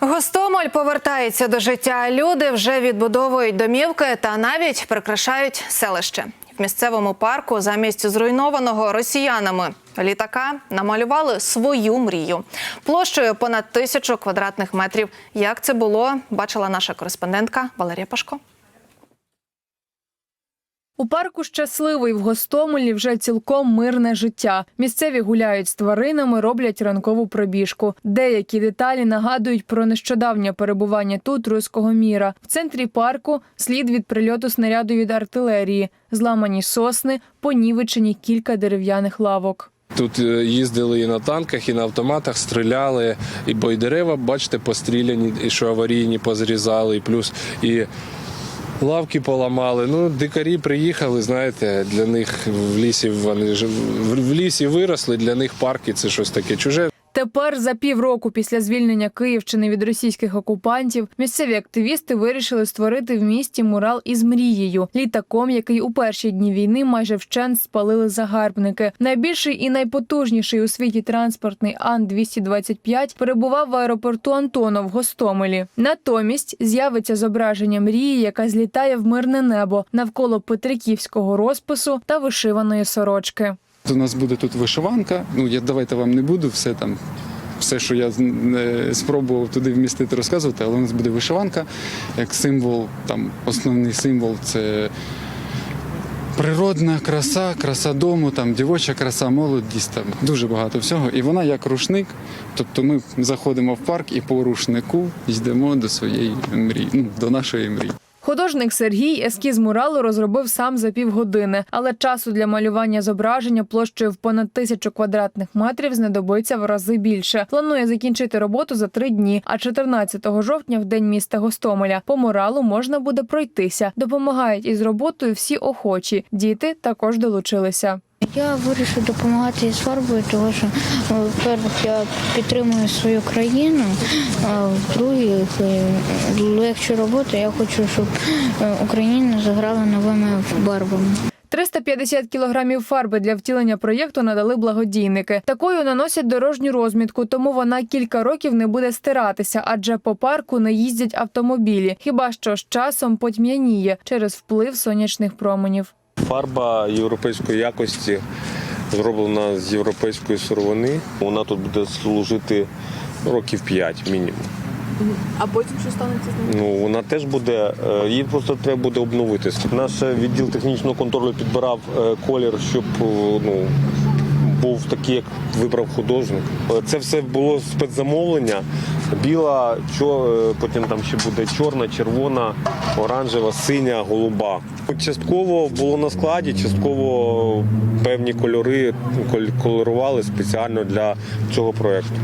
Гостомель повертається до життя. Люди вже відбудовують домівки та навіть прикрашають селище. В місцевому парку замість зруйнованого росіянами літака намалювали свою мрію площею понад тисячу квадратних метрів. Як це було, бачила наша кореспондентка Валерія Пашко. У парку щасливий в Гостомелі вже цілком мирне життя. Місцеві гуляють з тваринами, роблять ранкову пробіжку. Деякі деталі нагадують про нещодавнє перебування тут руського міра. В центрі парку слід від прильоту снаряду від артилерії, зламані сосни, понівечені кілька дерев'яних лавок. Тут е, їздили і на танках, і на автоматах, стріляли, і бо й дерева, бачите, постріляні, і що аварійні позрізали, і плюс і лавки поламали. Ну, дикарі приїхали, знаєте, для них в лісі вони ж в лісі виросли, для них парки це щось таке чуже. Тепер, за півроку після звільнення Київщини від російських окупантів, місцеві активісти вирішили створити в місті мурал із мрією, літаком, який у перші дні війни майже вщент спалили загарбники. Найбільший і найпотужніший у світі транспортний Ан-225 перебував в аеропорту Антонов Гостомелі. Натомість з'явиться зображення мрії, яка злітає в мирне небо навколо петриківського розпису та вишиваної сорочки. У нас буде тут вишиванка. Ну я давайте вам не буду все там. Все, що я спробував туди вмістити, розказувати, але у нас буде вишиванка як символ, там основний символ це природна краса, краса дому, там дівоча краса, молодість, там дуже багато всього. І вона як рушник. Тобто ми заходимо в парк і по рушнику йдемо до своєї мрії, ну, до нашої мрії. Художник Сергій ескіз муралу розробив сам за півгодини, але часу для малювання зображення площею в понад тисячу квадратних метрів знадобиться в рази більше. Планує закінчити роботу за три дні. А 14 жовтня, в день міста Гостомеля, по муралу можна буде пройтися. Допомагають із роботою всі охочі. Діти також долучилися. Я вирішив допомагати із фарбою, тому що, е, в-перше, я підтримую свою країну, а в-друге, е, легше робота. Я хочу, щоб е, Україна заграла новими барвами. 350 кілограмів фарби для втілення проєкту надали благодійники. Такою наносять дорожню розмітку, тому вона кілька років не буде стиратися, адже по парку не їздять автомобілі. Хіба що з часом потьмяніє через вплив сонячних променів. Фарба європейської якості зроблена з європейської сировини. Вона тут буде служити років 5 мінімум. А потім що станеться з ним? Ну вона теж буде, е, її просто треба буде обновити. Наш відділ технічного контролю підбирав е, колір, щоб е, ну. Був такий, як вибрав художник. Е, Це все було спецзамовлення. Біла, чо, е, потім там ще буде чорна, червона, оранжева, синя, голуба. Частково було на складі, частково певні кольори коль- колорували спеціально для цього проєкту.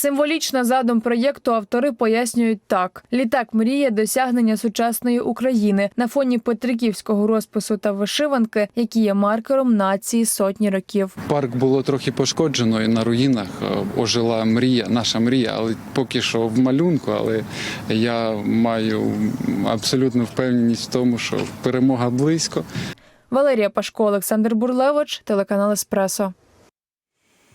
Символічно задум проєкту автори пояснюють так: літак мріє досягнення сучасної України на фоні петриківського розпису та вишиванки, які є маркером нації сотні років. Парк було трохи пошкоджено і на руїнах е, ожила мрія, наша мрія, але поки що в малюнку. Але я маю абсолютну впевненість в тому, що перемога близько. Валерія Пашко, Олександр Бурлевич, телеканал Еспресо.